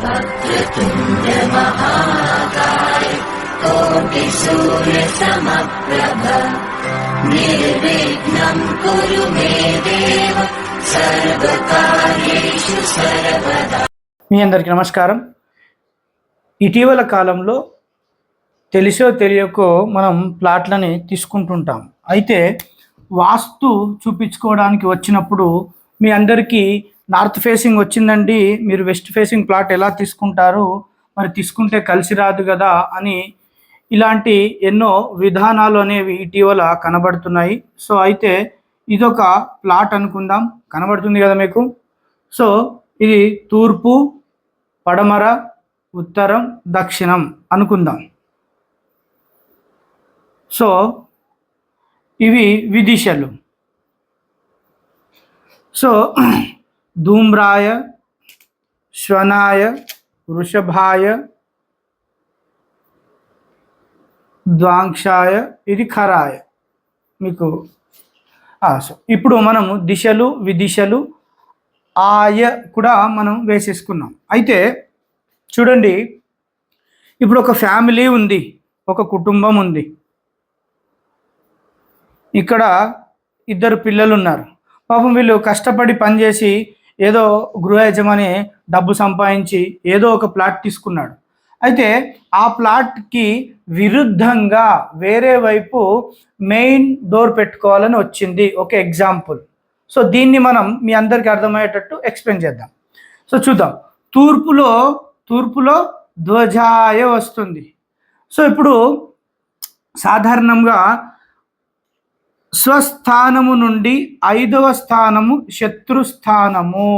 वक्रतुण्ड महाकाय कोटिसूर्यसमप्रभ निर्विघ्नम् कुरु मे देव सर्वकार्येषु सर्वदा మీ అందరికీ నమస్కారం ఇటీవల కాలంలో తెలిసో తెలియకో మనం ప్లాట్లని తీసుకుంటుంటాం అయితే వాస్తు చూపించుకోవడానికి వచ్చినప్పుడు మీ అందరికీ నార్త్ ఫేసింగ్ వచ్చిందండి. మీరు వెస్ట్ ఫేసింగ్ ప్లాట్ ఎలా తీసుకుంటారు? మరి తీసుకుంటే కలిసి రాదు కదా అని ఇలాంటి ఎన్నో విధానాలు అనేవి ఇటీవల కనబడుతున్నాయి. సో అయితే ఇదొక ప్లాట్ అనుకుందాం. కనబడుతుంది కదా మీకు? సో ఇది తూర్పు పడమర ఉత్తరం దక్షిణం అనుకుందాం. సో ఇవి విదిశలు. సో ధూమ్రాయ శ్వనాయ వృషభాయ ద్వాంక్షాయ ఇది ఖరాయ మీకు ఆ, సో ఇప్పుడు మనము దిశలు విదిశలు ఆయ కూడా మనం వేసేసుకున్నాం. అయితే చూడండి ఇప్పుడు ఒక ఫ్యామిలీ ఉంది ఒక కుటుంబం ఉంది. ఇక్కడ ఇద్దరు పిల్లలు ఉన్నారు. పాపం వీళ్ళు కష్టపడి పనిచేసి ఏదో గృహ యజమాని డబ్బు సంపాదించి ఏదో ఒక ప్లాట్ తీసుకున్నాడు. అయితే ఆ ప్లాట్కి విరుద్ధంగా వేరే వైపు మెయిన్ డోర్ పెట్టుకోవాలని వచ్చింది ఒక ఎగ్జాంపుల్. సో దీన్ని మనం మీ అందరికీ అర్థమయ్యేటట్టు ఎక్స్ప్లెయిన్ చేద్దాం. సో చూద్దాం. తూర్పులో తూర్పులో ధ్వజాయ వస్తుంది. సో ఇప్పుడు సాధారణంగా స్వస్థానము నుండి ఐదవ స్థానము శత్రుస్థానము.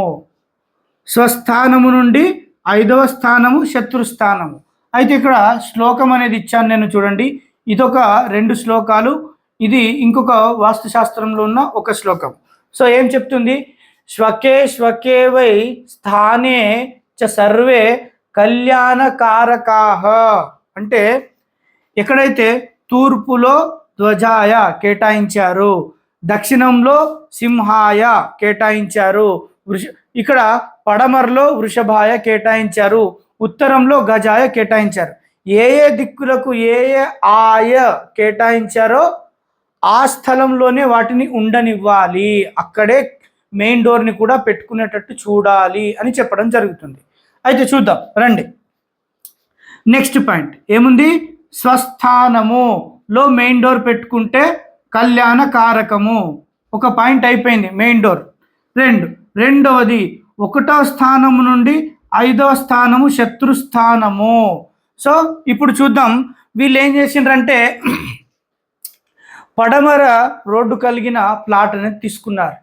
స్వస్థానము నుండి ఐదవ స్థానము శత్రుస్థానము. అయితే ఇక్కడ శ్లోకం అనేది ఇచ్చాను నేను చూడండి. ఇదొక రెండు శ్లోకాలు. ఇది ఇంకొక వాస్తుశాస్త్రంలో ఉన్న ఒక శ్లోకం. సో ఏం చెప్తుంది? శ్వకే శ్వకే వై స్థానే చ సర్వే కళ్యాణకారకాహ అంటే ఎక్కడైతే తూర్పులో ధ్వజాయ కేటాయించారు. దక్షిణంలో సింహాయ కేటాయించారు. వృష ఇక్కడ పడమరలో వృషభాయ కేటాయించారు. ఉత్తరంలో గజాయ కేటాయించారు. ఏ ఏ దిక్కులకు ఏ ఏ ఆయ కేటాయించారో ఆ స్థలంలోనే వాటిని ఉండనివ్వాలి. అక్కడే మెయిన్ డోర్ని కూడా పెట్టుకునేటట్టు చూడాలి అని చెప్పడం జరుగుతుంది. అయితే చూద్దాం రండి. Next point. ఏముంది? స్వస్థానము. లో మెయిన్ డోర్ పెట్టుకుంటే కళ్యాణ కారకము ఒక పాయింట్ అయిపోయింది మెయిన్ డోర్. రెండు రెండవది ఒకటో స్థానము నుండి ఐదవ స్థానము శత్రుస్థానము సో ఇప్పుడు చూద్దాం వీళ్ళు ఏం చేసిండ్రంటే పడమర రోడ్డు కలిగిన ప్లాట్ అనేది తీసుకున్నారు.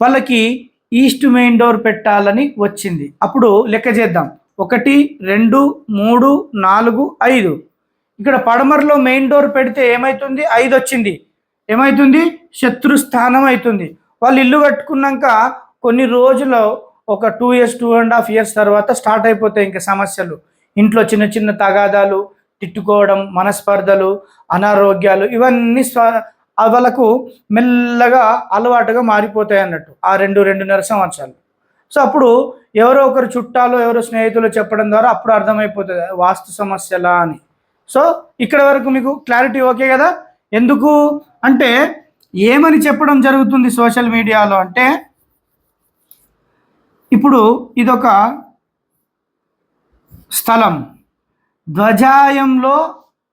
వాళ్ళకి ఈస్ట్ మెయిన్ డోర్ పెట్టాలని వచ్చింది. అప్పుడు లెక్క చేద్దాం. ఒకటి రెండు మూడు నాలుగు ఐదు. ఇక్కడ పడమరలో మెయిన్ డోర్ పెడితే ఏమవుతుంది ఐదు వచ్చింది ఏమవుతుంది శత్రు స్థానం అవుతుంది వాళ్ళు ఇల్లు కట్టుకున్నాక కొన్ని రోజులు ఒక two years two and half years తర్వాత స్టార్ట్ అయిపోతాయి ఇంకా సమస్యలు. ఇంట్లో చిన్న చిన్న తగాదాలు తిట్టుకోవడం మనస్పర్ధలు అనారోగ్యాలు ఇవన్నీ వాళ్ళకు మెల్లగా అలవాటుగా మారిపోతాయి అన్నట్టు ఆ రెండు రెండున్నర సంవత్సరాలు. సో అప్పుడు ఎవరో ఒకరు చుట్టాలు ఎవరో స్నేహితులు చెప్పడం ద్వారా అప్పుడు అర్థమైపోతుంది వాస్తు సమస్యలా అని. సో ఇక్కడ వరకు మీకు క్లారిటీ ఓకే కదా? ఎందుకు? అంటే ఏమని చెప్పడం జరుగుతుంది సోషల్ మీడియాలో అంటే ఇప్పుడు ఇదొక స్థలం. ధ్వజాయంలో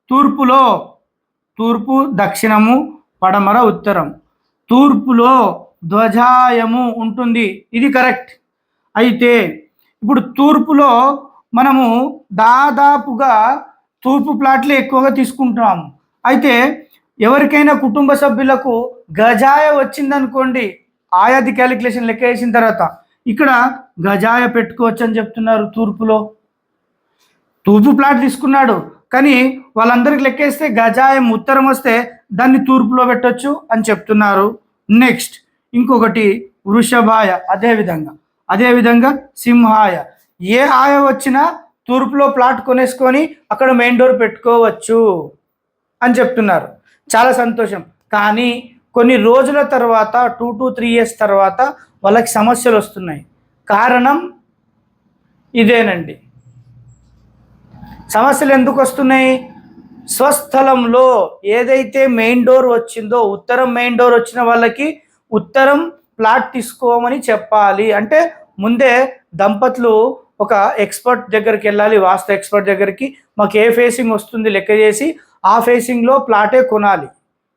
తూర్పులో తూర్పు దక్షిణము పడమర ఉత్తరం. తూర్పులో ధ్వజాయము ఉంటుంది. ఇది కరెక్ట్ అయితే ఇప్పుడు తూర్పులో మనము దాదాపుగా తూర్పు ప్లాట్లే ఎక్కువగా తీసుకుంటున్నాము. అయితే ఎవరికైనా కుటుంబ సభ్యులకు గజాయ వచ్చిందనుకోండి ఆయాది క్యాలిక్యులేషన్ లెక్క వేసిన తర్వాత ఇక్కడ గజాయ పెట్టుకోవచ్చు అని చెప్తున్నారు తూర్పులో. తూర్పు ప్లాట్ తీసుకున్నాడు కానీ వాళ్ళందరికి లెక్కేస్తే గజాయం ఉత్తరం వస్తే దాన్ని తూర్పులో పెట్టొచ్చు అని చెప్తున్నారు. నెక్స్ట్ ఇంకొకటి వృషభాయ అదేవిధంగా అదేవిధంగా సింహాయ. ఏ ఆయ వచ్చినా తూర్పులో ప్లాట్ కొనేసుకొని అక్కడ మెయిన్ డోర్ పెట్టుకోవచ్చు అని చెప్తున్నారు. చాలా సంతోషం. కానీ కొన్ని రోజుల తర్వాత టూ టు త్రీ ఇయర్స్ తర్వాత వాళ్ళకి సమస్యలు వస్తున్నాయి. కారణం ఇదేనండి. సమస్యలు ఎందుకు వస్తున్నాయి? స్వస్థలంలో ఏదైతే మెయిన్ డోర్ వచ్చిందో ఉత్తరం మెయిన్ డోర్ వచ్చిన వాళ్ళకి ఉత్తరం ప్లాట్ తీసుకోమని చెప్పాలి. అంటే ముందే దంపతులు ఒక ఎక్స్పర్ట్ దగ్గరికి వెళ్ళాలి వాస్తు ఎక్స్పర్ట్ దగ్గరికి. మాకు ఏ ఫేసింగ్ వస్తుంది లెక్క చేసి ఆ ఫేసింగ్లో ప్లాటే కొనాలి.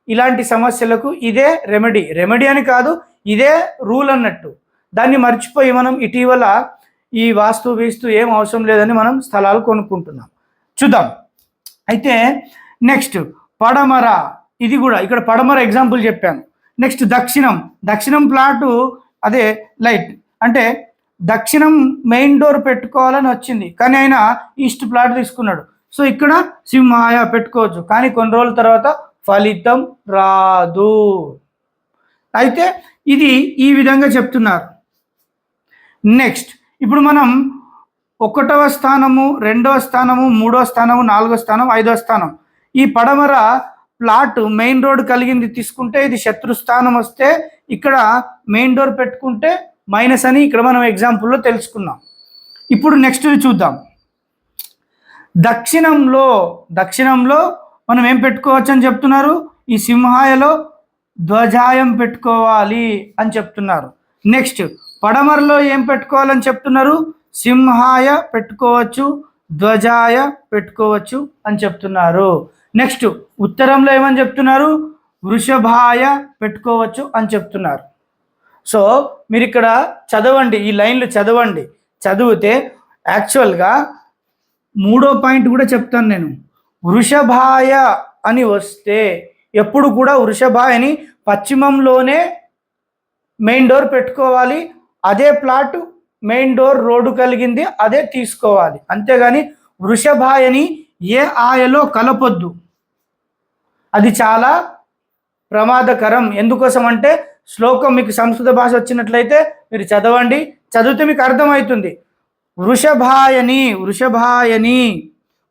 ఇలాంటి సమస్యలకు ఇదే రెమెడీ రెమెడీ అని కాదు ఇదే రూల్ అన్నట్టు. దాన్ని మర్చిపోయి మనం ఇటీవల ఈ వాస్తు వీస్తు ఏం అవసరం లేదని మనం స్థలాలు కొనుక్కుంటున్నాం. చూద్దాం. అయితే నెక్స్ట్ పడమర. ఇది కూడా ఇక్కడ పడమర ఎగ్జాంపుల్ చెప్పాను. నెక్స్ట్ దక్షిణం. దక్షిణం ప్లాటు అదే లైట్ అంటే దక్షిణం మెయిన్ డోర్ పెట్టుకోవాలని వచ్చింది. కానీ ఆయన ఈస్ట్ ప్లాట్ తీసుకున్నాడు. సో ఇక్కడ సింహాయ పెట్టుకోవచ్చు. కానీ కొన్ని రోజుల తర్వాత ఫలితం రాదు. అయితే ఇది ఈ విధంగా చెప్తున్నారు. నెక్స్ట్ ఇప్పుడు మనం ఒకటవ స్థానము రెండవ స్థానము మూడవ స్థానము నాలుగో స్థానం ఐదవ స్థానం. ఈ పడమర ప్లాట్ మెయిన్ రోడ్ కలిగింది తీసుకుంటే ఇది శత్రు స్థానం వస్తే ఇక్కడ మెయిన్ డోర్ పెట్టుకుంటే మైనస్ అని ఇక్కడ మనం ఎగ్జాంపుల్లో తెలుసుకున్నాం. ఇప్పుడు నెక్స్ట్ చూద్దాం. దక్షిణంలో దక్షిణంలో మనం ఏం పెట్టుకోవచ్చు అని చెప్తున్నారు? ఈ సింహాయలో ధ్వజాయం పెట్టుకోవాలి అని చెప్తున్నారు. నెక్స్ట్ పడమరలో ఏం పెట్టుకోవాలని చెప్తున్నారు? సింహాయ పెట్టుకోవచ్చు ధ్వజాయ పెట్టుకోవచ్చు అని చెప్తున్నారు. నెక్స్ట్ ఉత్తరంలో ఏమని చెప్తున్నారు? వృషభాయ పెట్టుకోవచ్చు అని చెప్తున్నారు. సో మీరు ఇక్కడ చదవండి ఈ లైన్లు చదవండి. చదివితే యాక్చువల్గా మూడో పాయింట్ కూడా చెప్తాను నేను. వృషభాయ అని వస్తే ఎప్పుడు కూడా వృషభాయని పశ్చిమంలోనే మెయిన్ డోర్ పెట్టుకోవాలి అదే ప్లాట్ మెయిన్ డోర్ రోడ్డు కలిగింది అదే తీసుకోవాలి. అంతేగాని వృషభాయని ఏ ఆయలో కలపొద్దు. అది చాలా ప్రమాదకరం. ఎందుకోసం అంటే శ్లోకం మీకు సంస్కృత భాష వచ్చినట్లయితే మీరు చదవండి. చదివితే మీకు అర్థమవుతుంది. వృషభాయని వృషభాయని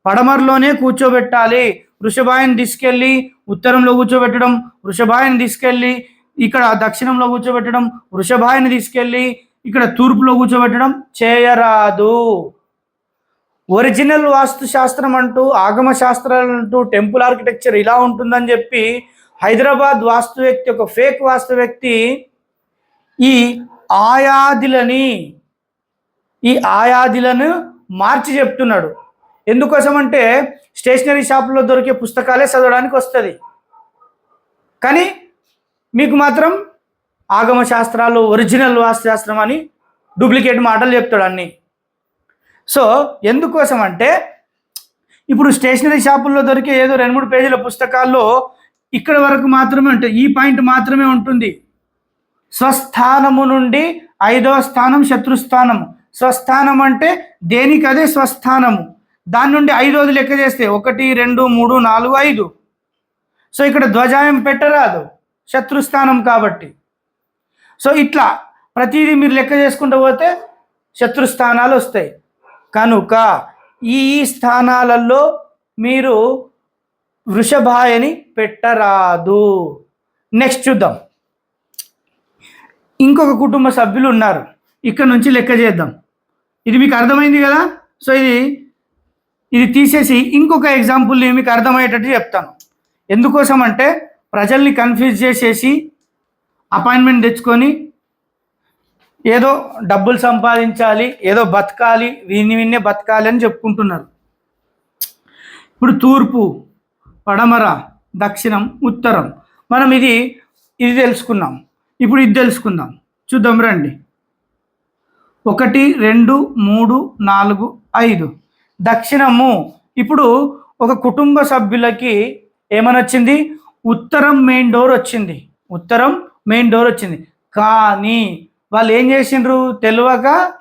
పడమరలోనే కూర్చోబెట్టాలి. వృషభాయని తీసుకెళ్ళి ఉత్తరంలో కూర్చోబెట్టడం వృషభాయని తీసుకెళ్ళి ఇక్కడ దక్షిణంలో కూర్చోబెట్టడం వృషభాయని తీసుకెళ్ళి ఇక్కడ తూర్పులో కూర్చోబెట్టడం చేయరాదు. ఒరిజినల్ వాస్తు శాస్త్రం అంటూ ఆగమ శాస్త్రాలు అంటూ టెంపుల్ ఆర్కిటెక్చర్ ఇలా ఉంటుందని చెప్పి హైదరాబాద్ వాస్తు వ్యక్తి ఒక ఫేక్ వాస్తు వ్యక్తి ఈ ఆయాదిలని ఈ ఆయాదిలను మార్చి చెప్తున్నాడు. ఎందుకోసం అంటే స్టేషనరీ షాపులో దొరికే పుస్తకాలే చదవడానికి వస్తుంది. కానీ మీకు మాత్రం ఆగమ శాస్త్రాలు ఒరిజినల్ వాస్తు శాస్త్రం అని డూప్లికేట్ మాటలు చెప్తాడు అన్నీ. సో ఎందుకోసం అంటే ఇప్పుడు స్టేషనరీ షాపుల్లో దొరికే ఏదో రెండు మూడు పేజీల పుస్తకాల్లో ఇక్కడ వరకు మాత్రమే ఉంటుంది ఈ పాయింట్ మాత్రమే ఉంటుంది. స్వస్థానము నుండి ఐదవ స్థానం శత్రుస్థానము. స్వస్థానం అంటే దేనికి అదే స్వస్థానము? దాని నుండి ఐదోది లెక్క చేస్తే ఒకటి రెండు మూడు నాలుగు ఐదు. సో ఇక్కడ ధ్వజాయం పెట్టరాదు శత్రుస్థానం కాబట్టి. సో ఇట్లా ప్రతిదీ మీరు లెక్క చేసుకుంటూ పోతే శత్రుస్థానాలు వస్తాయి. కనుక ఈ స్థానాలలో మీరు వృషభాయని పెట్టరాదు. నెక్స్ట్ చూద్దాం. ఇంకొక కుటుంబ సభ్యులు ఉన్నారు. ఇక్కడ నుంచి లెక్క చేద్దాం. ఇది మీకు అర్థమైంది కదా? సో ఇది ఇది తీసేసి ఇంకొక ఎగ్జాంపుల్ని మీకు అర్థమయ్యేటట్టు చెప్తాను. ఎందుకోసం అంటే ప్రజల్ని కన్ఫ్యూజ్ చేసేసి అపాయింట్మెంట్ తెచ్చుకొని ఏదో డబ్బులు సంపాదించాలి ఏదో బతకాలి విని విన్నే బతకాలి అని చెప్పుకుంటున్నారు. ఇప్పుడు తూర్పు పడమర దక్షిణం ఉత్తరం. మనం ఇది ఇది తెలుసుకున్నాం ఇప్పుడు ఇది తెలుసుకుందాం. చూద్దాం రండి. ఒకటి రెండు మూడు నాలుగు ఐదు. దక్షిణము. ఇప్పుడు ఒక కుటుంబ సభ్యులకి ఏమని వచ్చింది? ఉత్తరం మెయిన్ డోర్ వచ్చింది. ఉత్తరం మెయిన్ డోర్ వచ్చింది. కానీ వాళ్ళు ఏం చేసిండ్రు? తెలియక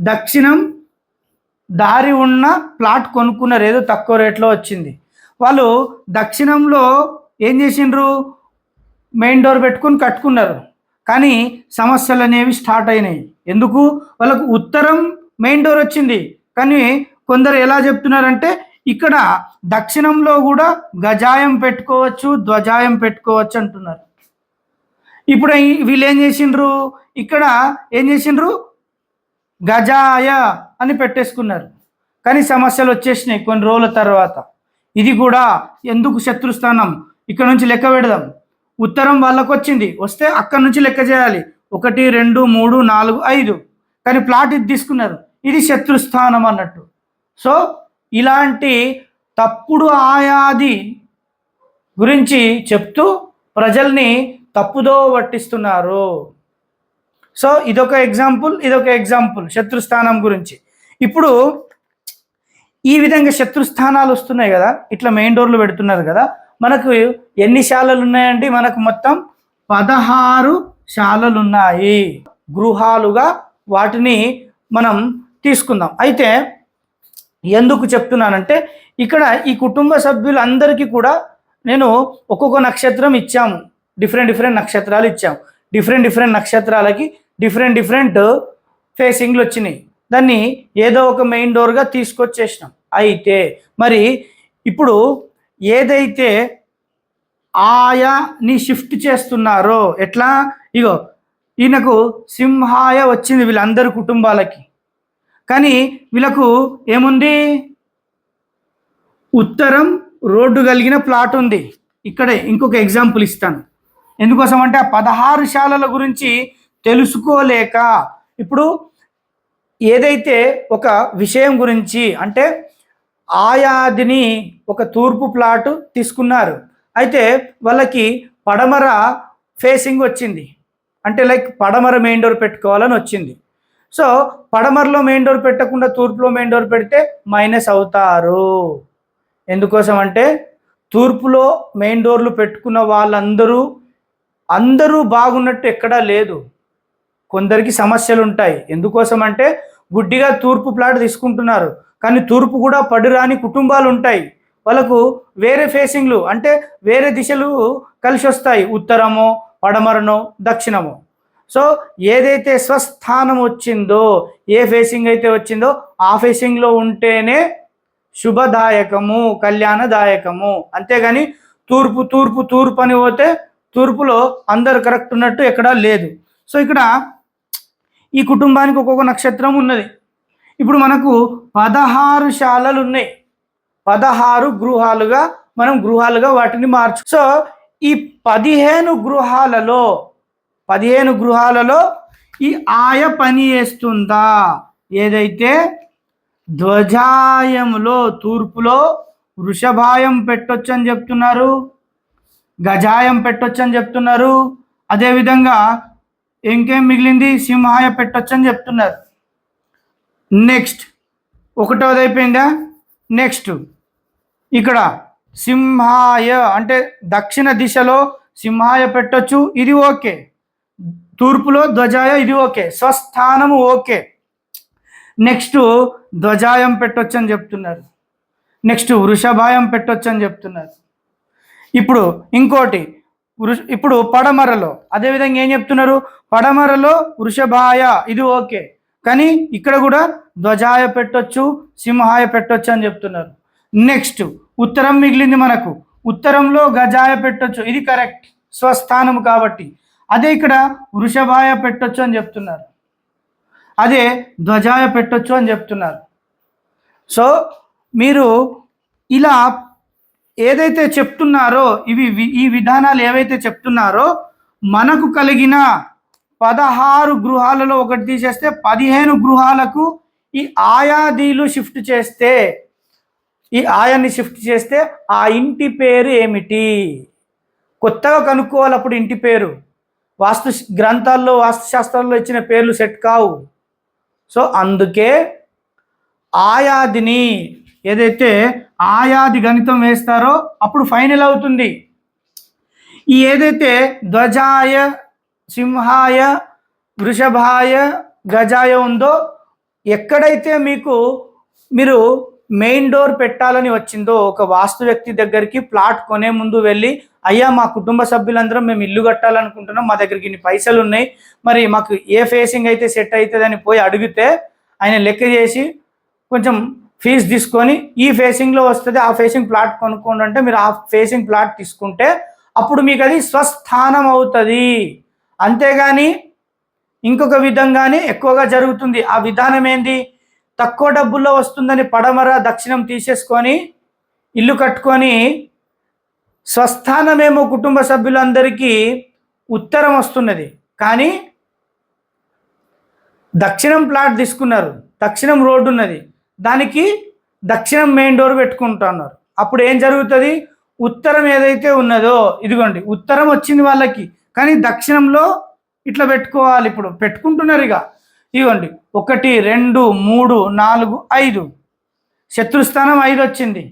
దక్షిణం దారి ఉన్న ప్లాట్ కొనుక్కున్నారు. ఏదో తక్కువ రేట్లో వచ్చింది. వాళ్ళు దక్షిణంలో ఏం చేసిండ్రు? మెయిన్ డోర్ పెట్టుకొని కట్టుకున్నారు. కానీ సమస్యలు అనేవి స్టార్ట్ అయినాయి. ఎందుకు? వాళ్ళకు ఉత్తరం మెయిన్ డోర్ వచ్చింది. కానీ కొందరు ఎలా చెప్తున్నారంటే ఇక్కడ దక్షిణంలో కూడా గజాయం పెట్టుకోవచ్చు ధ్వజాయం పెట్టుకోవచ్చు అంటున్నారు. ఇప్పుడు వీళ్ళు ఏం చేసిండ్రు? ఇక్కడ ఏం చేసిండ్రు? గజాయ అని పెట్టేసుకున్నారు. కానీ సమస్యలు వచ్చేసినాయి కొన్ని రోజుల తర్వాత. ఇది కూడా ఎందుకు శత్రుస్థానం ఇక్కడ నుంచి లెక్క పెడదాం. ఉత్తరం వాళ్ళకు వచ్చింది వస్తే అక్కడ నుంచి లెక్క చేయాలి. ఒకటి రెండు మూడు నాలుగు ఐదు. కానీ ప్లాట్ ఇది తీసుకున్నారు. ఇది శత్రుస్థానం అన్నట్టు. సో ఇలాంటి తప్పుడు ఆయాది గురించి చెప్తూ ప్రజల్ని తప్పుదో పట్టిస్తున్నారు. సో ఇదొక ఎగ్జాంపుల్ ఇదొక ఎగ్జాంపుల్ శత్రుస్థానం గురించి. ఇప్పుడు ఈ విధంగా శత్రుస్థానాలు వస్తున్నాయి కదా ఇట్లా మెయిన్ డోర్లు పెడుతున్నారు కదా మనకు ఎన్ని శాలలు ఉన్నాయండి? మనకు మొత్తం పదహారు శాలలు ఉన్నాయి గృహాలుగా వాటిని మనం తీసుకుందాం. అయితే ఎందుకు చెప్తున్నానంటే ఇక్కడ ఈ కుటుంబ సభ్యులందరికీ కూడా నేను ఒక్కొక్క నక్షత్రం ఇచ్చాము. డిఫరెంట్ డిఫరెంట్ నక్షత్రాలు ఇచ్చాము. డిఫరెంట్ డిఫరెంట్ నక్షత్రాలకి డిఫరెంట్ డిఫరెంట్ ఫేసింగ్లు వచ్చినాయి. దాన్ని ఏదో ఒక మెయిన్ డోర్గా తీసుకొచ్చేసినాం. అయితే మరి ఇప్పుడు ఏదైతే ఆయాని షిఫ్ట్ చేస్తున్నారో ఎట్లా? ఇగో ఈయనకు సింహాయ వచ్చింది వీళ్ళందరి కుటుంబాలకి. కానీ వీళ్ళకు ఏముంది? ఉత్తరం రోడ్డు కలిగిన ప్లాట్ ఉంది. ఇక్కడే ఇంకొక ఎగ్జాంపుల్ ఇస్తాను. ఎందుకోసం అంటే ఆ పదహారు శాలల గురించి తెలుసుకోలేక ఇప్పుడు ఏదైతే ఒక విషయం గురించి అంటే ఆయాదిని ఒక తూర్పు ప్లాట్ తీసుకున్నారు. అయితే వాళ్ళకి పడమర ఫేసింగ్ వచ్చింది. అంటే లైక్ పడమర మెయిన్ డోర్ పెట్టుకోవాలని వచ్చింది. సో పడమరలో మెయిన్ డోర్ పెట్టకుండా తూర్పులో మెయిన్ డోర్ పెడితే మైనస్ అవుతారు. ఎందుకోసం అంటే తూర్పులో మెయిన్ డోర్లు పెట్టుకున్న వాళ్ళందరూ అందరూ బాగున్నట్టు ఎక్కడా లేదు. కొందరికి సమస్యలు ఉంటాయి ఎందుకోసం అంటే గుడ్డిగా తూర్పు ప్లాట్ తీసుకుంటున్నారు. కానీ తూర్పు కూడా పడురాని కుటుంబాలు ఉంటాయి వాళ్ళకు వేరే ఫేసింగ్లు అంటే వేరే దిశలు కలిసి వస్తాయి ఉత్తరమో పడమరనో దక్షిణమో. సో ఏదైతే స్వస్థానం వచ్చిందో ఏ ఫేసింగ్ అయితే వచ్చిందో ఆ ఫేసింగ్లో ఉంటేనే శుభదాయకము కళ్యాణదాయకము. అంతేగాని తూర్పు తూర్పు తూర్పు అని పోతే తూర్పులో అందరు కరెక్ట్ ఉన్నట్టు ఎక్కడా లేదు. సో ఇక్కడ ఈ కుటుంబానికి ఒక్కొక్క నక్షత్రం ఉన్నది. ఇప్పుడు మనకు పదహారు శాలలు ఉన్నాయి. పదహారు గృహాలుగా మనం గృహాలుగా వాటిని మార్చు. సో ఈ పదిహేను గృహాలలో పదిహేను గృహాలలో ఈ ఆయ పని చేస్తుందా? ఏదైతే ధ్వజాయంలో తూర్పులో వృషభాయం పెట్టొచ్చు అని చెప్తున్నారు గజాయం పెట్టొచ్చు అని చెప్తున్నారు అదేవిధంగా ఇంకేం మిగిలింది? సింహాయ పెట్టొచ్చని చెప్తున్నారు. నెక్స్ట్ ఒకటోది అయిపోయిందా? నెక్స్ట్ ఇక్కడ సింహాయ అంటే దక్షిణ దిశలో సింహాయ పెట్టొచ్చు ఇది ఓకే. తూర్పులో ధ్వజాయ ఇది ఓకే. స్వస్థానము ఓకే. నెక్స్ట్ ధ్వజాయం పెట్టొచ్చు అని చెప్తున్నారు. నెక్స్ట్ వృషభాయం పెట్టొచ్చు అని చెప్తున్నారు. ఇప్పుడు ఇంకోటి. ఇప్పుడు పడమరలో. అదేవిధంగా ఏం చెప్తున్నారు? పడమరలో వృషభాయ. ఇది ఓకే. కానీ ఇక్కడ కూడా ధ్వజాయ పెట్టొచ్చు సింహాయ పెట్టొచ్చు అని చెప్తున్నారు. నెక్స్ట్ ఉత్తరం మిగిలింది మనకు. ఉత్తరంలో గజాయ పెట్టొచ్చు. ఇది కరెక్ట్. స్వస్థానం కాబట్టి. అదే ఇక్కడ వృషభాయ పెట్టొచ్చు అని చెప్తున్నారు. అదే ధ్వజాయ పెట్టొచ్చు అని చెప్తున్నారు. సో మీరు ఇలా ఏదైతే చెప్తున్నారో ఇవి వి- ఈ విధానాలు ఏవైతే చెప్తున్నారో మనకు కలిగిన పదహారు గృహాలలో ఒకటి తీసేస్తే పదిహేను గృహాలకు ఈ ఆయాదీలు షిఫ్ట్ చేస్తే ఈ ఆయాన్ని షిఫ్ట్ చేస్తే ఆ ఇంటి పేరు ఏమిటి? కొత్తగా కనుక్కోవాలి అప్పుడు ఇంటి పేరు. వాస్తు గ్రంథాల్లో వాస్తుశాస్త్రాల్లో ఇచ్చిన పేర్లు సెట్ కావు. సో అందుకే ఆయాదిని ఏదైతే ఆయాది గణితం వేస్తారో అప్పుడు ఫైనల్ అవుతుంది. ఈ ఏదైతే ధ్వజాయ సింహాయ వృషభాయ గజాయ ఉందో ఎక్కడైతే మీకు మీరు మెయిన్ డోర్ పెట్టాలని వచ్చిందో ఒక వాస్తు వ్యక్తి దగ్గరికి ప్లాట్ కొనే ముందు వెళ్ళి అయ్యా మా కుటుంబ సభ్యులందరం మేము ఇల్లు కట్టాలనుకుంటున్నాం మా దగ్గరికి ఇన్ని పైసలు ఉన్నాయి మరి మాకు ఏ ఫేసింగ్ అయితే సెట్ అవుతుందని పోయి అడిగితే ఆయన లెక్క చేసి కొంచెం ఫీజు తీసుకొని ఈ ఫేసింగ్లో వస్తుంది ఆ ఫేసింగ్ ప్లాట్ కొనుక్కోండి అంటే మీరు ఆ ఫేసింగ్ ప్లాట్ తీసుకుంటే అప్పుడు మీకు అది స్వస్థానం అవుతుంది. అంతేగాని ఇంకొక విధంగానే ఎక్కువగా జరుగుతుంది. ఆ విధానం ఏంది? తక్కువ డబ్బుల్లో వస్తుందని పడమర దక్షిణం తీసేసుకొని ఇల్లు కట్టుకొని స్వస్థానమేమో కుటుంబ సభ్యులందరికీ ఉత్తరం వస్తున్నది. కానీ దక్షిణం ప్లాట్ తీసుకున్నారు. దక్షిణం రోడ్డు ఉన్నది దానికి దక్షిణం మెయిన్ డోర్ పెట్టుకుంటున్నారు. అప్పుడు ఏం జరుగుతుంది? ఉత్తరం ఏదైతే ఉన్నదో ఇదిగోండి ఉత్తరం వచ్చింది వాళ్ళకి కానీ దక్షిణంలో ఇట్లా పెట్టుకోవాలి ఇప్పుడు. పెట్టుకుంటున్నారు ఇక. ఇదిగోండి ఒకటి రెండు మూడు నాలుగు ఐదు. శత్రుస్థానం ఐదు వచ్చింది.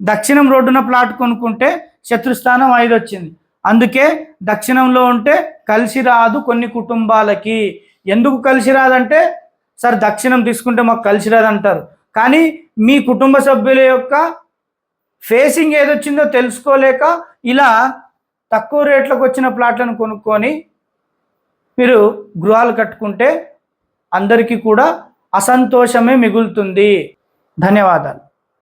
దక్షిణం రోడ్డున ప్లాట్ కొనుక్కుంటే శత్రుస్థానం ఐదు వచ్చింది. అందుకే దక్షిణంలో ఉంటే కలిసి రాదు కొన్ని కుటుంబాలకి. ఎందుకు కలిసి రాదంటే సార్ దక్షిణం తీసుకుంటే మాకు కలిసి రాదంటారు. కానీ మీ కుటుంబ సభ్యుల యొక్క ఫేసింగ్ ఏదొచ్చిందో తెలుసుకోలేక ఇలా తక్కువ రేట్లకు వచ్చిన ప్లాట్లను కొనుక్కొని మీరు గృహాలు కట్టుకుంటే అందరికీ కూడా అసంతోషమే మిగులుతుంది. ధన్యవాదాలు.